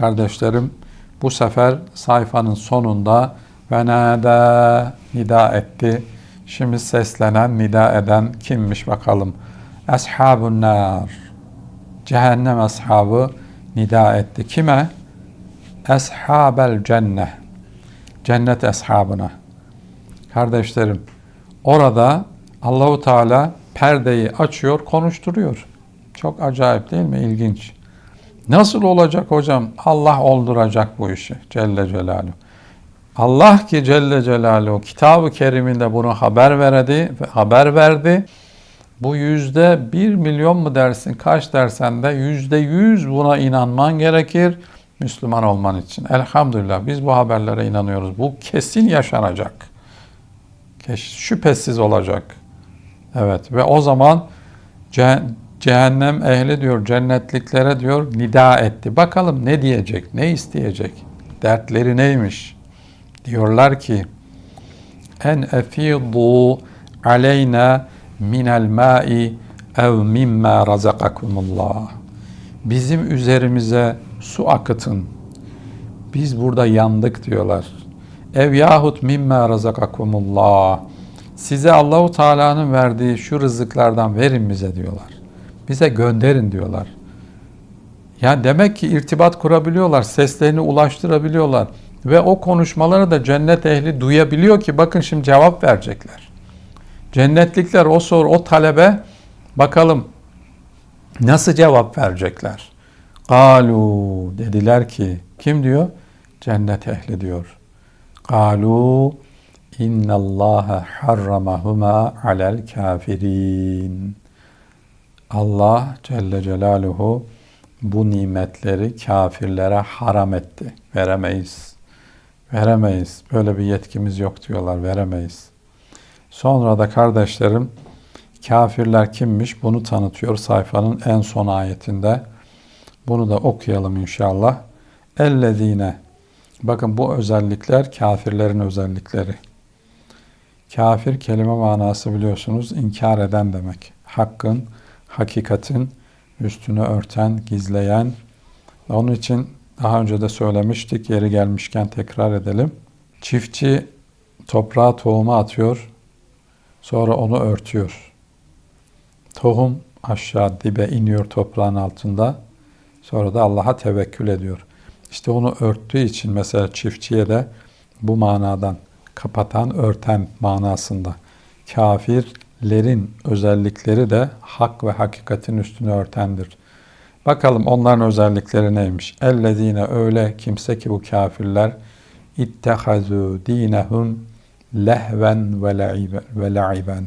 kardeşlerim bu sefer sayfanın sonunda ve nâdâ nida etti. Şimdi seslenen, nida eden kimmiş bakalım. Ashabun nar. Cehennem ashabı nida etti. Kime? Eshabel cenneh. Cennet ashabına. Kardeşlerim, orada Allahu Teala perdeyi açıyor, konuşturuyor. Çok acayip değil mi? İlginç. Nasıl olacak hocam? Allah olduracak bu işi Celle Celaluhu. Allah ki Celle Celaluhu kitabı keriminde bunu haber verdi, haber verdi. Bu yüzde bir milyon mu dersin, kaç dersen de yüzde yüz buna inanman gerekir Müslüman olman için. Elhamdülillah biz bu haberlere inanıyoruz. Bu kesin yaşanacak. Şüphesiz olacak. Evet ve o zaman cehennem ehli diyor cennetliklere diyor nida etti. Bakalım ne diyecek, ne isteyecek, dertleri neymiş? Diyorlar ki en efidu aleyna minel ma'i ev mimma razakakumullah. Bizim üzerimize su akıtın. Biz burada yandık diyorlar. Ev yahut mimma razakakumullah. Size Allahu Teala'nın verdiği şu rızıklardan verin bize diyorlar. Bize gönderin diyorlar. Yani demek ki irtibat kurabiliyorlar, seslerini ulaştırabiliyorlar ve o konuşmaları da cennet ehli duyabiliyor ki bakın şimdi cevap verecekler. Cennetlikler o soru, o talebe bakalım nasıl cevap verecekler. Galu dediler ki kim diyor? Cennet ehli diyor. Galu İnna Allah harramahuma alel kafirin. Allah Celle Celaluhu bu nimetleri kafirlere haram etti. Veremeyiz. Veremeyiz. Böyle bir yetkimiz yok diyorlar. Veremeyiz. Sonra da kardeşlerim kafirler kimmiş bunu tanıtıyor sayfanın en son ayetinde. Bunu da okuyalım inşallah. Ellezine Bakın bu özellikler kafirlerin özellikleri. Kafir kelime manası biliyorsunuz inkar eden demek. Hakkın, hakikatin üstünü örten, gizleyen. Onun için daha önce de söylemiştik, yeri gelmişken tekrar edelim. Çiftçi toprağa tohumu atıyor, sonra onu örtüyor. Tohum aşağı dibe iniyor toprağın altında, sonra da Allah'a tevekkül ediyor. İşte onu örttüğü için mesela çiftçiye de bu manadan kapatan, örten manasında. Kafirlerin özellikleri de hak ve hakikatin üstünü örtendir. Bakalım onların özellikleri neymiş? Ellezine öyle kimse ki bu kafirler ittehazu dinehum lehven ve la'iben.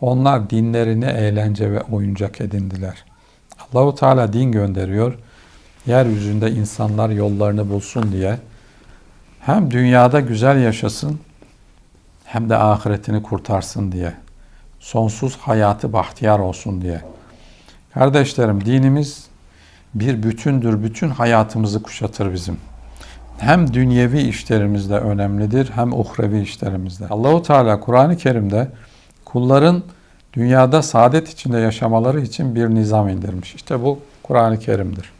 Onlar dinlerini eğlence ve oyuncak edindiler. Allahu Teala din gönderiyor. Yeryüzünde insanlar yollarını bulsun diye hem dünyada güzel yaşasın hem de ahiretini kurtarsın diye. Sonsuz hayatı bahtiyar olsun diye. Kardeşlerim dinimiz bir bütündür. Bütün hayatımızı kuşatır bizim. Hem dünyevi işlerimizde önemlidir hem uhrevi işlerimizde. Allahu Teala Kur'an-ı Kerim'de kulların dünyada saadet içinde yaşamaları için bir nizam indirmiş. İşte bu Kur'an-ı Kerim'dir.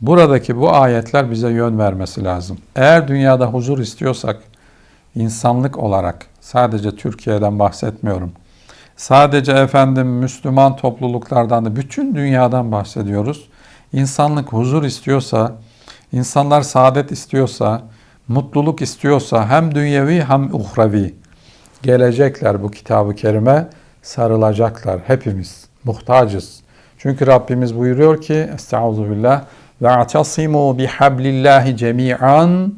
Buradaki bu ayetler bize yön vermesi lazım. Eğer dünyada huzur istiyorsak, insanlık olarak sadece Türkiye'den bahsetmiyorum. Sadece efendim Müslüman topluluklardan da bütün dünyadan bahsediyoruz. İnsanlık huzur istiyorsa, insanlar saadet istiyorsa, mutluluk istiyorsa hem dünyevi hem uhrevi gelecekler bu kitabı kerime sarılacaklar hepimiz. Muhtacız. Çünkü Rabbimiz buyuruyor ki Estağfirullah ve atasimu bihablillahi cemi'an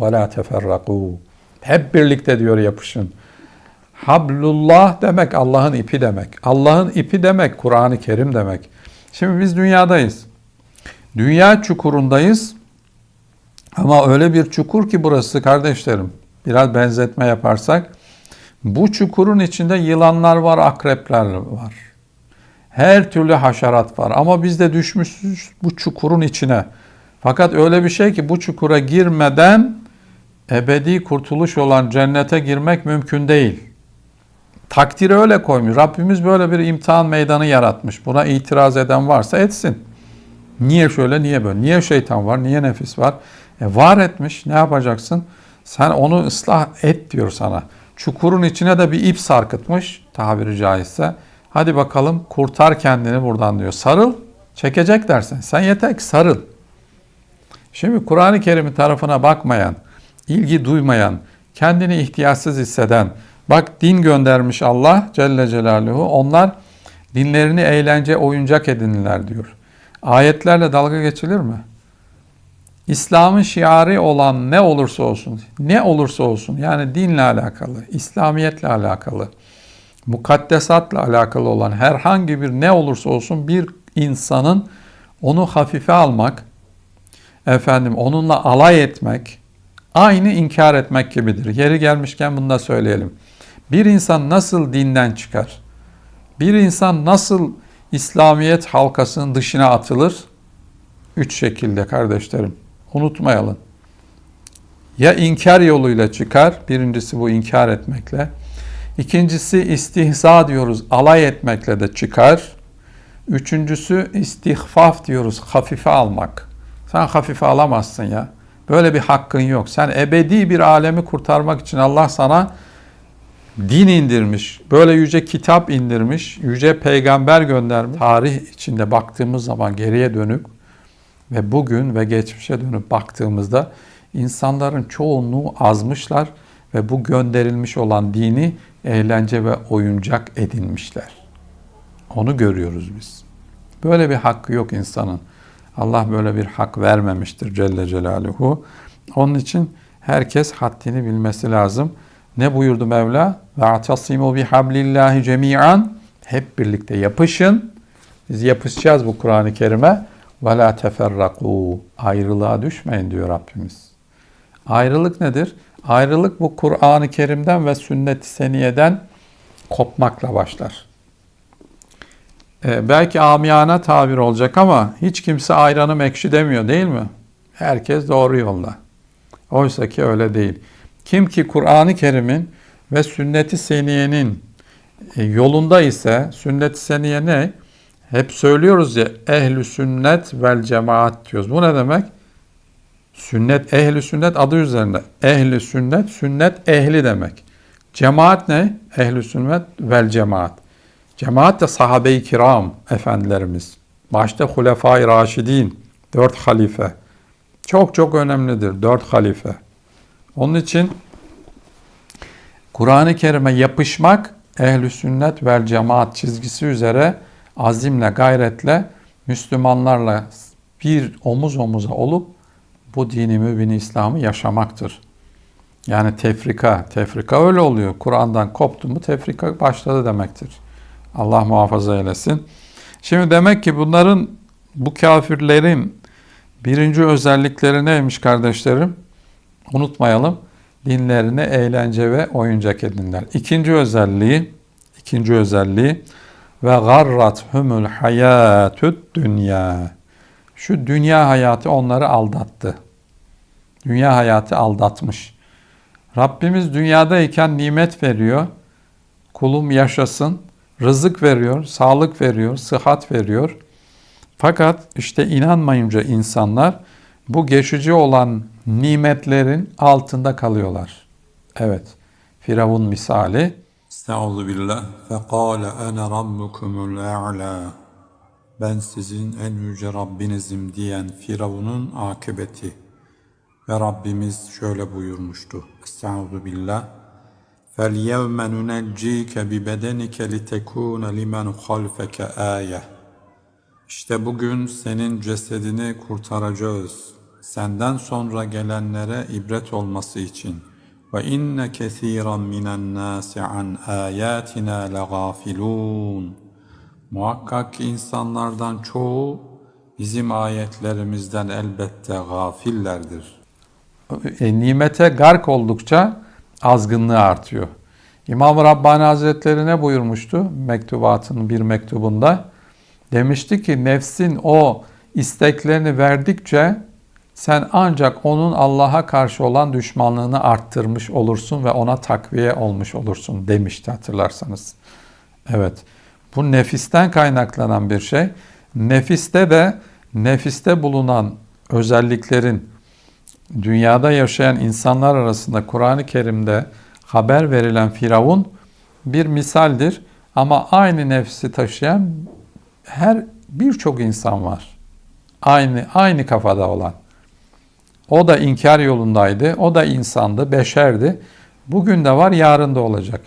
ve la teferraku. Hep birlikte diyor yapışın. Hablullah demek Allah'ın ipi demek. Allah'ın ipi demek Kur'an-ı Kerim demek. Şimdi biz dünyadayız. Dünya çukurundayız. Ama öyle bir çukur ki burası kardeşlerim. Biraz benzetme yaparsak. Bu çukurun içinde yılanlar var, akrepler var. Her türlü haşerat var. Ama biz de düşmüşüz bu çukurun içine. Fakat öyle bir şey ki bu çukura girmeden ebedi kurtuluş olan cennete girmek mümkün değil. Takdiri öyle koymuş. Rabbimiz böyle bir imtihan meydanı yaratmış. Buna itiraz eden varsa etsin. Niye şöyle, niye böyle? Niye şeytan var, niye nefis var? E var etmiş, ne yapacaksın? Sen onu ıslah et diyor sana. Çukurun içine de bir ip sarkıtmış tabiri caizse. Hadi bakalım kurtar kendini buradan diyor. Sarıl, çekecek dersen. Sen yeter ki sarıl. Şimdi Kur'an-ı Kerim'in tarafına bakmayan, ilgi duymayan, kendini ihtiyaçsız hisseden, bak din göndermiş Allah Celle Celaluhu, onlar dinlerini eğlence, oyuncak edinirler diyor. Ayetlerle dalga geçilir mi? İslam'ın şiarı olan ne olursa olsun, ne olursa olsun yani dinle alakalı, İslamiyetle alakalı, mukaddesatla alakalı olan herhangi bir ne olursa olsun bir insanın onu hafife almak, efendim onunla alay etmek, aynı inkar etmek gibidir. Yeri gelmişken bunu da söyleyelim. Bir insan nasıl dinden çıkar? Bir insan nasıl İslamiyet halkasının dışına atılır? Üç şekilde kardeşlerim. Unutmayalım. Ya inkar yoluyla çıkar. Birincisi bu inkar etmekle. İkincisi istihza diyoruz. Alay etmekle de çıkar. Üçüncüsü istihfaf diyoruz. Hafife almak. Sen hafife alamazsın ya. Böyle bir hakkın yok. Sen ebedi bir alemi kurtarmak için Allah sana din indirmiş. Böyle yüce kitap indirmiş. Yüce peygamber göndermiş. Tarih içinde baktığımız zaman geriye dönük ve bugün ve geçmişe dönüp baktığımızda insanların çoğunluğu azmışlar ve bu gönderilmiş olan dini eğlence ve oyuncak edinmişler. Onu görüyoruz biz. Böyle bir hakkı yok insanın. Allah böyle bir hak vermemiştir Celle Celaluhu. Onun için herkes haddini bilmesi lazım. Ne buyurdu Mevla? Ve atasimu bihablillahi cemi'an. Hep birlikte yapışın. Biz yapışacağız bu Kur'an-ı Kerim'e. Ve la teferraku. Ayrılığa düşmeyin diyor Rabbimiz. Ayrılık nedir? Ayrılık bu Kur'an-ı Kerim'den ve sünnet-i seniyeden kopmakla başlar. Ee, belki amiyana tabir olacak ama hiç kimse ayranım ekşi demiyor değil mi? Herkes doğru yolda. Oysa ki öyle değil. Kim ki Kur'an-ı Kerim'in ve sünnet-i seniyenin e, yolunda ise sünnet-i seniye ne? Hep söylüyoruz ya ehli sünnet vel cemaat diyoruz. Bu ne demek? Sünnet, ehli sünnet adı üzerinde. Ehli sünnet, sünnet ehli demek. Cemaat ne? Ehli sünnet vel cemaat. Cemaat de sahabe-i kiram efendilerimiz. Başta Hulefai Raşidin, dört halife. Çok çok önemlidir dört halife. Onun için Kur'an-ı Kerim'e yapışmak ehli sünnet vel cemaat çizgisi üzere azimle, gayretle Müslümanlarla bir omuz omuza olup bu dini mübin İslam'ı yaşamaktır. Yani tefrika, tefrika öyle oluyor. Kur'an'dan koptu mu tefrika başladı demektir. Allah muhafaza eylesin. Şimdi demek ki bunların, bu kafirlerin birinci özellikleri neymiş kardeşlerim? Unutmayalım. Dinlerini eğlence ve oyuncak edinler. İkinci özelliği, ikinci özelliği ve garrat humul hayatud dünya. Şu dünya hayatı onları aldattı. Dünya hayatı aldatmış. Rabbimiz dünyadayken nimet veriyor. Kulum yaşasın. Rızık veriyor, sağlık veriyor, sıhhat veriyor. Fakat işte inanmayınca insanlar bu geçici olan nimetlerin altında kalıyorlar. Evet, Firavun misali. Estaizu billah. Fekale ene rabbukumul. Ben sizin en yüce Rabbinizim diyen Firavun'un akıbeti. Ve Rabbimiz şöyle buyurmuştu. Estaizu billah. فَالْيَوْمَ نُنَجِّيكَ بِبَدَنِكَ لِتَكُونَ لِمَنْ خَلْفَكَ آيَةً İşte bugün senin cesedini kurtaracağız. Senden sonra gelenlere ibret olması için. Ve inne kesiran minen nasi an ayatina lagafilun. Muhakkak ki insanlardan çoğu bizim ayetlerimizden elbette gafillerdir. E, nimete gark oldukça azgınlığı artıyor. İmam-ı Rabbani Hazretleri ne buyurmuştu mektubatının bir mektubunda? Demişti ki nefsin o isteklerini verdikçe sen ancak onun Allah'a karşı olan düşmanlığını arttırmış olursun ve ona takviye olmuş olursun demişti hatırlarsanız. Evet bu nefisten kaynaklanan bir şey. Nefiste de nefiste bulunan özelliklerin dünyada yaşayan insanlar arasında Kur'an-ı Kerim'de haber verilen Firavun bir misaldir. Ama aynı nefsi taşıyan her birçok insan var. Aynı aynı kafada olan. O da inkar yolundaydı. O da insandı, beşerdi. Bugün de var, yarın da olacak.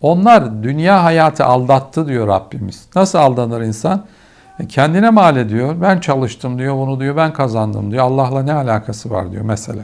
Onlar dünya hayatı aldattı diyor Rabbimiz. Nasıl aldanır insan? Kendine mal ediyor. Ben çalıştım diyor, bunu diyor, ben kazandım diyor. Allah'la ne alakası var diyor mesela.